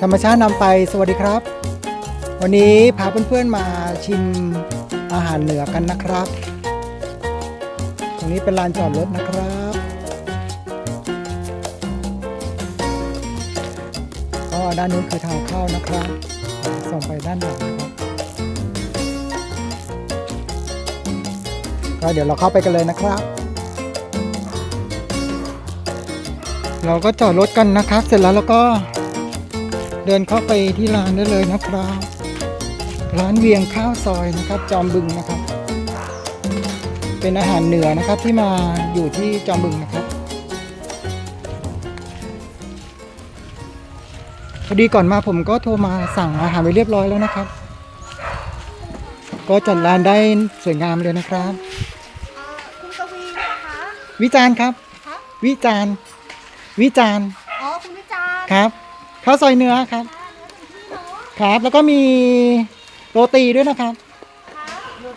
ธรรมชาตินำไปสวัสดีครับ วันนี้พาเพื่อนๆมาชิมอาหารเหนือกันนะครับ ตรงนี้เป็นลานจอดรถนะครับ ก็ด้านนู้นคือทางเข้านะครับ ส่งไปด้านหลังนะครับก็เดี๋ยวเราเข้าไปกันเลยนะครับ เราก็จอดรถกันนะครับ เสร็จแล้วเราก็ เดินเข้าไปที่ร้านได้เลยนะครับ ร้านเวียงข้าวซอยนะครับ จอมบึงนะครับ เป็นอาหารเหนือนะครับที่มาอยู่ที่จอมบึงนะครับพอดีก่อนมาผมก็โทรมาสั่งอาหารไว้เรียบร้อยแล้วนะครับ ก็จัดร้านได้สวยงามเลยนะครับอ่าคุณกวีนะคะวิจารณ์ครับคะวิจารณ์วิจารณ์อ๋อคุณวิจารณ์ครับ ข้าวซอยเนื้อครับค่ะเนื้อถึงที่เนาะครับ แล้วก็มีโรตีด้วยนะครับค่ะ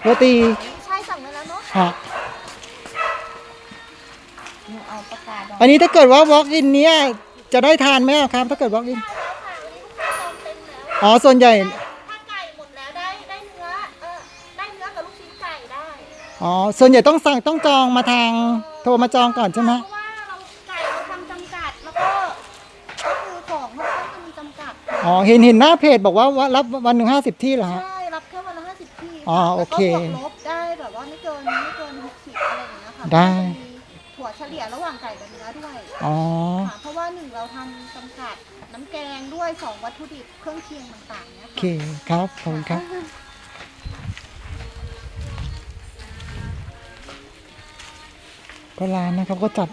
โรตีใช่สั่งไว้แล้วเนาะครับหนูเอาปากกาดองอันนี้ถ้าเกิดว่า walk in เนี้ยจะได้ทานไหมอะครับ ถ้าเกิด walk in แล้วค่ะวันนี้ลูกค้าจองเต็มแล้วอ๋อส่วนใหญ่ ถ้าไก่หมดแล้วได้ได้เนื้อเออได้เนื้อกับลูกชิ้นไก่ได้อ๋อส่วนใหญ่ต้องสั่งต้องจองมาทางโทรมาจองก่อนใช่ไหม เพราะว่าเราไก่เราทำจำกัดแล้วก็ก็คือของค่อนข้างจะมีจำกัด อ๋อเห็นเห็นหน้าเพจบอกว่าว่ารับวันหนึ่งห้าสิบที่เหรอฮะ ใช่ รับแค่วันละห้าสิบที่อ๋อโอเคแล้วก็บวกลบได้แบบว่าไม่เกินไม่เกินหกสิบอะไรอย่างเงี้ยค่ะได้ มันจะมีถั่วเฉลี่ยระหว่างไก่กับเนื้อด้วยอ๋อ ค่ะเพราะว่าหนึ่งเราทำจำกัดน้ำแกงด้วยสองวัตถุดิบเครื่องเคียงต่างๆเนี่ยโอเคครับ ขอบคุณครับ ก็ร้านนะครับก็จัด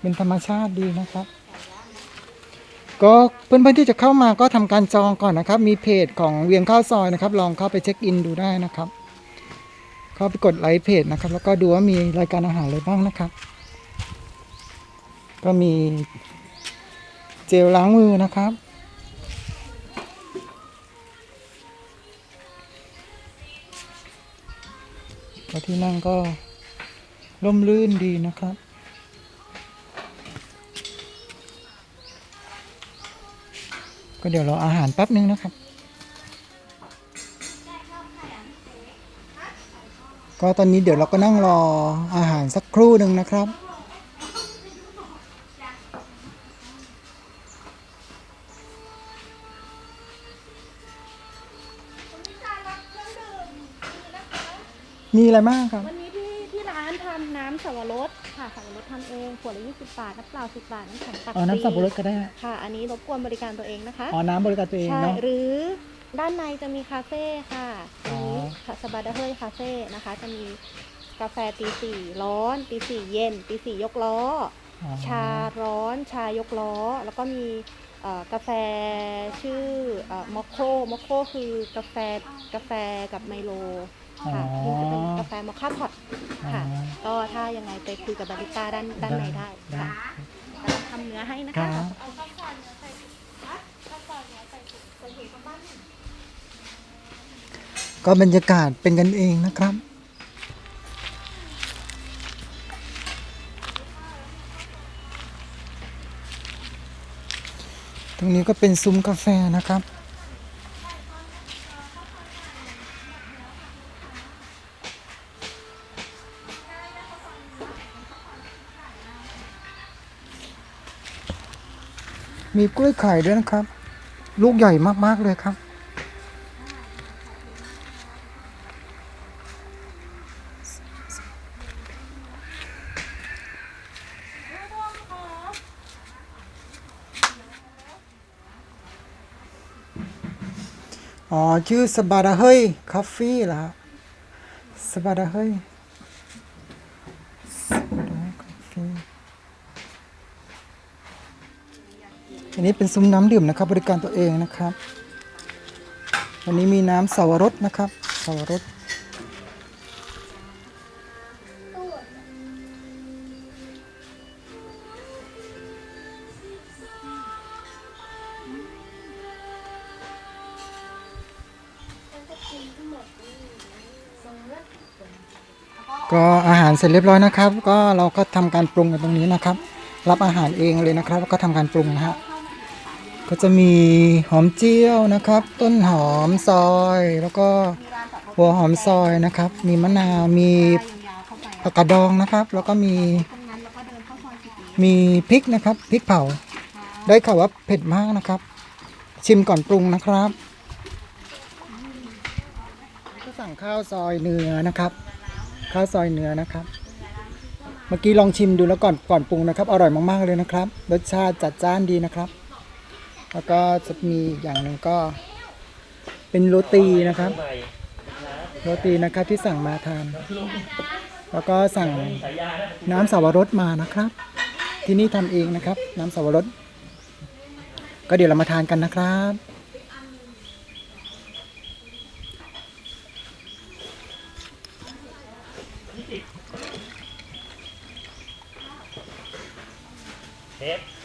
เป็นธรรมชาติดีนะครับ ก็เพื่อนๆที่จะเข้ามาก็ทำการจองก่อนนะครับ มีเพจของเวียงข้าวซอยนะครับ ลองเข้าไปเช็คอินดูได้นะครับ เข้าไปกดไลค์เพจนะครับ แล้วก็ดูว่ามีรายการอาหารอะไรบ้างนะครับ ก็มีเจลล้างมือนะครับ ที่นั่งก็ร่มรื่นดีนะครับ ก็เดี๋ยวรออาหารแป๊บนึงนะครับ ก็ตอนนี้เดี๋ยวเราก็นั่งรออาหารสักครู่หนึ่งนะครับ มีอะไรบ้างครับ นทำน้ำสับปะรดค่ะสับปะรดทำเองขวดละ20บาทน้ำเปล่า10บาทน้ำแข็งตักอ๋อน้ำสับปะรดฟก็ได้ค่ะ อันนี้รบกวนบริการตัวเองนะคะอ๋อน้ำบริการตัวเองใช่เนาะ หรือด้านในจะมีคาเฟ่ค่ะอ๋อัอนนี้สบาดาเฮยคาเฟ่นะคะ จะมีกาแฟตีสี่ร้อนตีสี่เย็นตีสี่ยกล้ออ๋อชาร้อนชายกล้อ แล้วก็มีเอ่อกาแฟชื่อมอคโคมอคโคคือกาแฟกาแฟกับไมโลค่ะอ๋อนี่จะเป็นกาแฟมอคค่าพอต ค่ะอ๋อก็ถ้ายังไงไปคุยกับบาริสต้าด้านด้านในได้ได้ค่ะกำลังทำเนื้อให้นะครัคะ บ เอาข้าวซอยเนื้อใส่ถุงนะข้าวซอยเนื้อใส่ถุงใส่ถุงประมาณหนึ่งก็บรรยากาศเป็นกันเองนะครับ ตรงนี้ก็เป็นซุ้มกาแฟนะครับ มีกล้วยไข่ด้วยนะครับ ลูกใหญ่มากๆเลยครับ อ๋อ ชื่อสบาดาเฮยคอฟฟี่เหรอสบาดาเฮยสบาดาเฮยคอฟฟี่ อันนี้เป็นซุ้มน้ำดื่มนะครับ บริการตัวเองนะครับ วันนี้มีน้ำสาวรสนะครับสาวรสก็อาหารเสร็จเรียบร้อยนะครับ ก็เราก็ทำการปรุงกันตรงนี้นะครับ รับอาหารเองเลยนะครับ แล้วก็ทำการปรุงนะฮะ ก็จะมีหอมเจียวนะครับ ต้นหอมซอย แล้วก็หัวหอมซอยนะครับ มีมะนาวมีผักกาดดองนะครับ แล้วก็มีมีพริกนะครับพริกเผา ได้ข่าวว่าเผ็ดมากนะครับ ชิมก่อนปรุงนะครับก็สั่งข้าวซอยเนื้อนะครับ ข้าวซอยเนื้อนะครับ เมื่อกี้ลองชิมดูแล้วก่อนก่อนปรุงนะครับ อร่อยมากๆเลยนะครับ รสชาติจัดจ้านดีนะครับ แล้วก็จะมีอย่างหนึ่งก็ เป็นโรตีนะครับ โรตีนะครับที่สั่งมาทาน แล้วก็สั่งน้ำสาวรสมานะครับ ที่นี่ทำเองนะครับ น้ำสาวรสก็เดี๋ยวเรามาทานกันนะครับเทป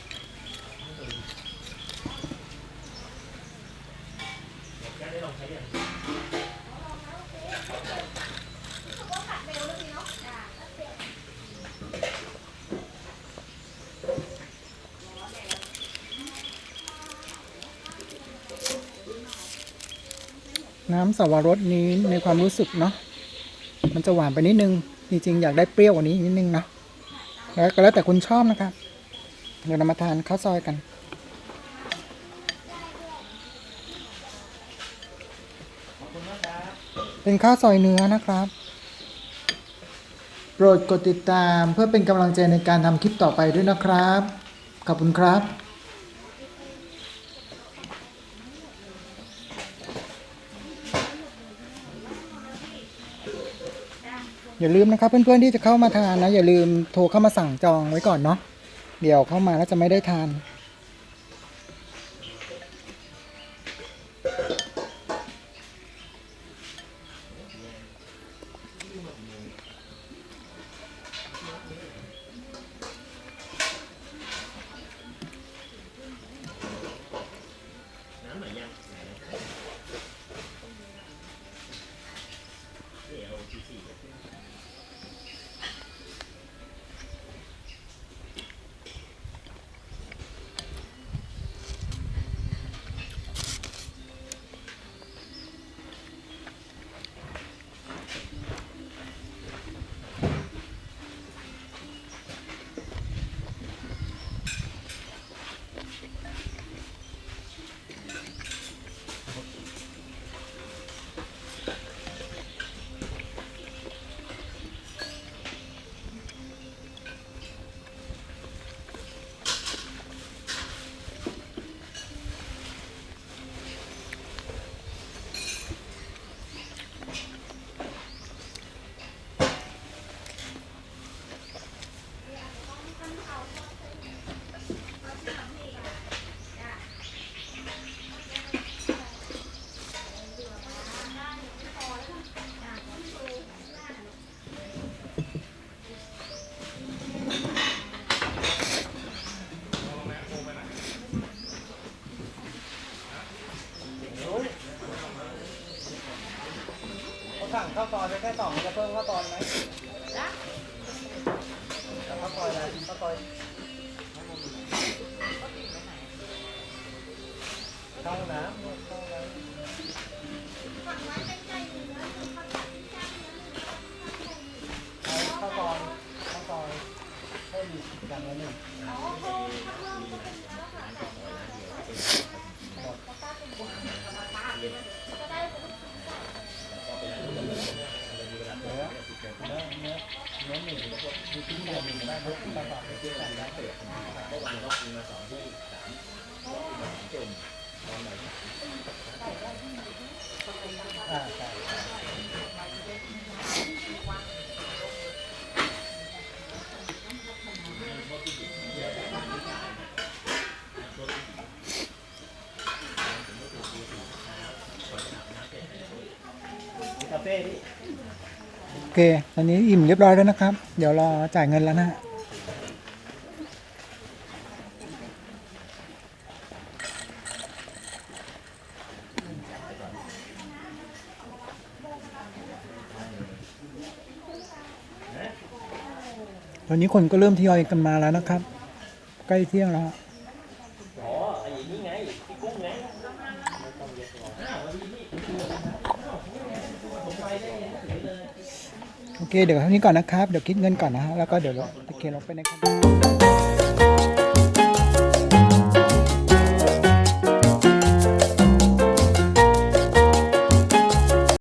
น้ำสวรสนี้ในความรู้สึกเนาะมันจะหวานไปนิดนึง จริงๆ อยากได้เปรี้ยวกว่านี้อีกนิดนึงนะแล้วก็แล้วแต่คุณชอบนะครับ เดี๋ยวเรามาทานข้าวซอยกันเป็นข้าวซอยเนื้อนะครับ โปรดกดติดตามเพื่อเป็นกำลังใจในการทำคลิปต่อไปด้วยนะครับ ขอบคุณครับ อย่าลืมนะครับเพื่อนๆที่จะเข้ามาทานนะ อย่าลืมโทรเข้ามาสั่งจองไว้ก่อนเนาะเดี๋ยวเข้ามาแล้วจะไม่ได้ทาน อ สองจะเพิ่มข้าวซอยไหมข้าวซอยอะไรข้าวซอยเข้าน้ำเข้าน้ำข้าวซอยข้าวซอยเพิ่มอีกอย่างละหนึ่งเนื้อเนื้อเนื้อเนื้อหนึ่งมีชิ้นเดียวหนึ่งได้ครับตาฝาดไปซื้อกันได้อ่าใช่ใช่ โอเค ตอนนี้อิ่มเรียบร้อยแล้วนะครับ เดี๋ยวรอจ่ายเงินแล้วนะฮะ อนนี้คนก็เริ่มทยอยกันมาแล้วนะครับ ใกล้เที่ยงแล้วฮะอ๋อไอ้นี่ไงโอเค เดี๋ยวเท่านี้ก่อนนะครับ เดี๋ยวคิดเงินก่อนนะฮะ แล้วก็เดี๋ยวเราจะเคลงไปในคอม